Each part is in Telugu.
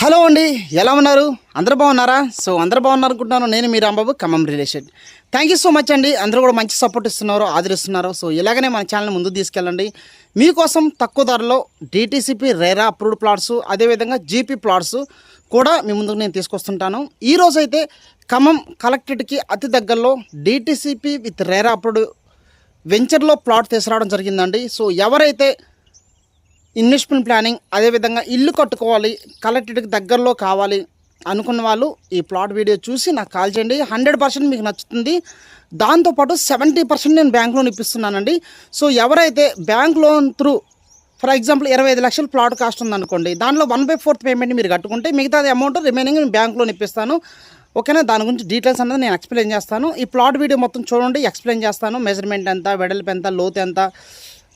హలో అండి ఎలా ఉన్నారు? అందరు బాగున్నారా? సో అందరు బాగున్నారు అనుకుంటున్నాను నేను మీ Rambabu Khammam relation thank you so much అండి. అందరూ కూడా మంచి సపోర్ట్ ఇస్తున్నారు ఆదరిస్తున్నారు. సో ఇలాగనే మన ఛానల్ ముందుకు తీసుకెళ్ళండి. మీకోసం తక్కువ ధరలో డిటీసీపీ రేరా అప్రూవ్డ్ ప్లాట్స్ అదేవిధంగా జీపీ ప్లాట్స్ కూడా మీ ముందుకు నేను తీసుకొస్తుంటాను. ఈరోజు అయితే ఖమ్మం కలెక్టరేట్కి అతి దగ్గరలో డిటీసీపీ విత్ రేరా అప్రూవ్డ్ వెంచర్లో ప్లాట్ తీసుకురావడం జరిగిందండి. సో ఎవరైతే ఇన్వెస్ట్మెంట్ ప్లానింగ్ అదేవిధంగా ఇల్లు కట్టుకోవాలి కలెక్టరేట్కి దగ్గరలో కావాలి అనుకున్న వాళ్ళు ఈ ప్లాట్ వీడియో చూసి నాకు కాల్ చేయండి. హండ్రెడ్ పర్సెంట్ మీకు నచ్చుతుంది. దాంతోపాటు సెవెంటీ పర్సెంట్ నేను బ్యాంక్ లోన్ ఇప్పిస్తున్నానండి. సో ఎవరైతే bank loan through for example ఇరవై ఐదు లక్షలు ప్లాట్ కాస్ట్ ఉందనుకోండి దానిలో వన్ బై ఫోర్త్ పేమెంట్ మీరు కట్టుకుంటే మిగతా అమౌంట్ రిమైనింగ్ నేను బ్యాంక్ లోన్ ఇప్పిస్తాను. ఓకేనా? దాని గురించి డీటెయిల్స్ అనేది నేను ఎక్స్ప్లెయిన్ చేస్తాను. ఈ ప్లాట్ వీడియో మొత్తం చూడండి ఎక్స్ప్లెయిన్ చేస్తాను. మెజర్మెంట్ ఎంత వెడల్పు ఎంత లోతు ఎంత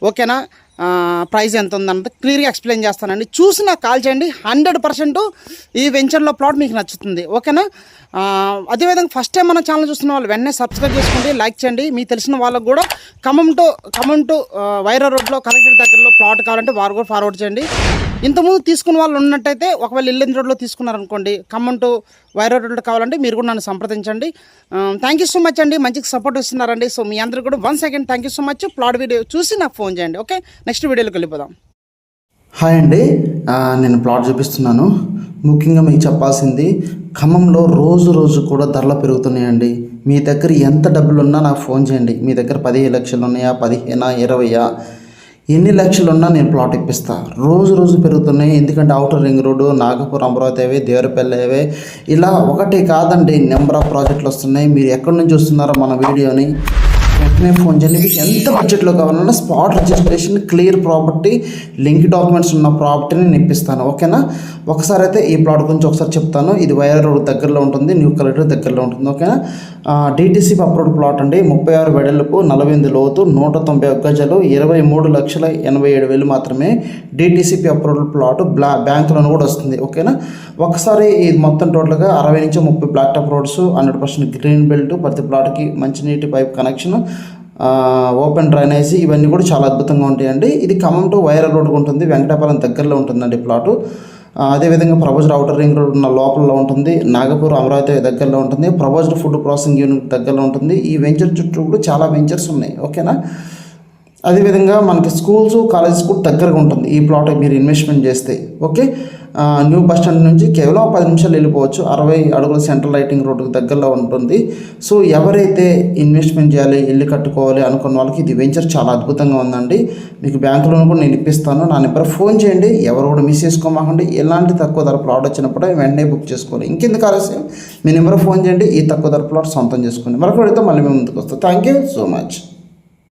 ఓకేనా? ప్రైస్ ఎంత ఉందన్నది క్లియర్గా ఎక్స్ప్లెయిన్ చేస్తానండి. చూసి నాకు కాల్ చేయండి. హండ్రెడ్ పర్సెంట్ ఈ వెంచర్లో ప్లాట్ మీకు నచ్చుతుంది. ఓకేనా? అదేవిధంగా ఫస్ట్ టైం మన ఛానల్ చూస్తున్న వాళ్ళు వెంటనే సబ్స్క్రైబ్ చేసుకోండి లైక్ చేయండి. మీ తెలిసిన వాళ్ళకు కూడా ఖమ్మం టు ఖమ్మం టు వైరా రోడ్లో కలెక్టర్ దగ్గరలో ప్లాట్ కావాలంటే వారు కూడా ఫార్వర్డ్ చేయండి. ఇంతకుముందు తీసుకున్న వాళ్ళు ఉన్నట్టయితే ఒకవేళ ఇల్లు రోడ్లో తీసుకున్నారనుకోండి ఖమ్మం టు వైర్ రోడ్లో కావాలంటే మీరు కూడా నన్ను సంప్రదించండి. థ్యాంక్ యూ సో మచ్ అండి. మంచిగా సపోర్ట్ ఇస్తున్నారండి సో మీ అందరు కూడా one second thank you so much plot video చూసి నాకు ఫోన్ చేయండి ఓకే నెక్స్ట్ వీడియోలోకి వెళ్ళిపోదాం. హాయ్ అండి. నేను ప్లాట్ చూపిస్తున్నాను. ముఖ్యంగా మీకు చెప్పాల్సింది ఖమ్మంలో రోజు రోజు కూడా ధరలు పెరుగుతున్నాయండి. మీ దగ్గర ఎంత డబ్బులు ఉన్నా నాకు ఫోన్ చేయండి. మీ దగ్గర పదిహేను లక్షలు ఉన్నాయా పదిహేనా ఇరవయా? ఎన్ని లక్షలు ఉన్నా నేను ప్లాట్ ఇప్పిస్తా. రోజు రోజు పెరుగుతున్నాయి. ఎందుకంటే outer ring road Nagpur Amaravati అవే దేవరపల్లి అవే ఇలా ఒకటి కాదండి నెంబర్ ఆఫ్ ప్రాజెక్టులు వస్తున్నాయి. మీరు ఎక్కడి నుంచి చూస్తున్నారో మన వీడియోని వెంటనే ఫోన్ చేయండి. మీకు ఎంత బడ్జెట్లో కావాలన్నా spot registration clear property link documents ఉన్న ప్రాపర్టీని నేను ఇప్పిస్తాను ఓకేనా? ఒకసారి అయితే ఈ ప్లాట్ గురించి ఒకసారి చెప్తాను. ఇది వైరా రోడ్ దగ్గరలో ఉంటుంది న్యూ కలెక్టర్ దగ్గరలో ఉంటుంది. ఓకేనా? డిటీసీ అప్రూవ్డ్ ప్లాట్ అండి. ముప్పై ఆరు వెడల్పు నలభై ఎనిమిది లోతు నూట తొంభై ఒక్క గజాలు ఇరవై మూడు లక్షల ఎనభై ఏడు వేలు మాత్రమే డిటీసీపీ అప్రూవ్డ్ ప్లాట్ బ్లా బ్యాంక్ లోన్ కూడా వస్తుంది. ఓకేనా? ఒకసారి ఇది మొత్తం టోటల్గా అరవై నుంచి ముప్పై black top roads hundred percent green belt ప్రతి ప్లాట్కి మంచినీటి పైప్ కనెక్షన్ ఓపెన్ డ్రైనేజీ ఇవన్నీ కూడా చాలా అద్భుతంగా ఉంటాయండి. ఇది ఖమ్మం టు వైర రోడ్ ఉంటుంది. వెంకటాపురం దగ్గరలో ఉంటుందండి ప్లాటు. అదేవిధంగా ప్రపోజ్డ్ అవుటర్ రింగ్ రోడ్ ఉన్న లోపల ఉంటుంది. నాగపూర్ అమరావతి దగ్గరలో ఉంటుంది. ప్రపోజ్డ్ ఫుడ్ ప్రాసెసింగ్ యూనిట్ దగ్గరలో ఉంటుంది. ఈ వెంచర్ చుట్టూ కూడా చాలా వెంచర్స్ ఉన్నాయి. ఓకేనా? అదేవిధంగా మనకి స్కూల్స్ కాలేజెస్ కూడా దగ్గరగా ఉంటుంది. ఈ ప్లాట్ మీరు ఇన్వెస్ట్మెంట్ చేస్తే. ఓకే? న్యూ బస్ స్టాండ్ నుంచి కేవలం పది నిమిషాలు వెళ్ళిపోవచ్చు. అరవై అడుగుల సెంట్రల్ లైటింగ్ రోడ్డుకు దగ్గరలో ఉంటుంది. సో ఎవరైతే ఇన్వెస్ట్మెంట్ చేయాలి ఇల్లు కట్టుకోవాలి అనుకున్న వాళ్ళకి ఇది వెంచర్ చాలా అద్భుతంగా ఉందండి. మీకు బ్యాంక్ లోన్ కూడా నేను ఇప్పిస్తాను. నా నెంబర్ ఫోన్ చేయండి. ఎవరు కూడా మిస్ చేసుకోమాకండి. ఎలాంటి తక్కువ ధర ప్లాట్ వచ్చినప్పుడు వెంటనే బుక్ చేసుకోవాలి. ఇంకెందుకు ఆలస్యం? మీ నెంబర్ ఫోన్ చేయండి. ఈ తక్కువ ధర ప్లాట్ సొంతం చేసుకోండి. మరొక మళ్ళీ మేము ముందుకు వస్తాం థ్యాంక్ యూ సో మచ్